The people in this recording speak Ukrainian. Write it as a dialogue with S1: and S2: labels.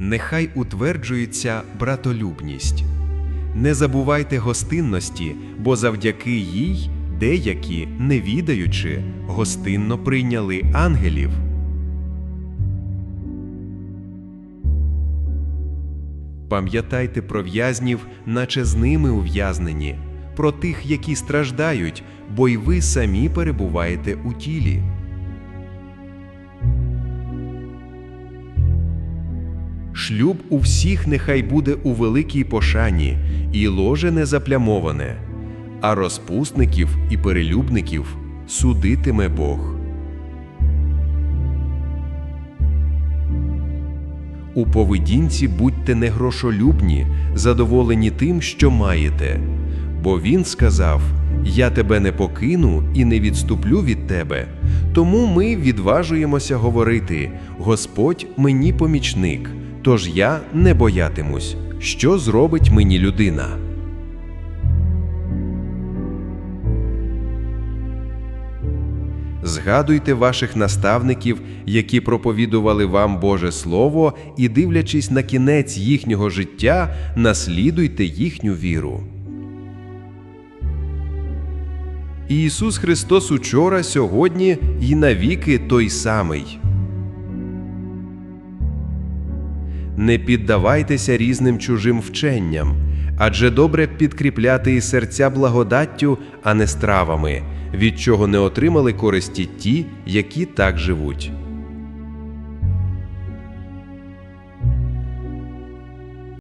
S1: Нехай утверджується братолюбність. Не забувайте гостинності, бо завдяки їй деякі, не відаючи, гостинно прийняли ангелів. Пам'ятайте про в'язнів, наче з ними ув'язнені, про тих, які страждають, бо й ви самі перебуваєте у тілі. Шлюб у всіх нехай буде у великій пошані, і ложе не заплямоване, а розпусників і перелюбників судитиме Бог. У поведінці будьте не грошолюбні, задоволені тим, що маєте. Бо він сказав: Я тебе не покину і не відступлю від тебе. Тому ми відважуємося говорити: Господь мені помічник, тож я не боятимусь, що зробить мені людина. Згадуйте ваших наставників, які проповідували вам Боже Слово, і, дивлячись на кінець їхнього життя, наслідуйте їхню віру. Ісус Христос учора, сьогодні і навіки той самий. Не піддавайтеся різним чужим вченням, адже добре підкріпляти і серця благодаттю, а не стравами, від чого не отримали користі ті, які так живуть.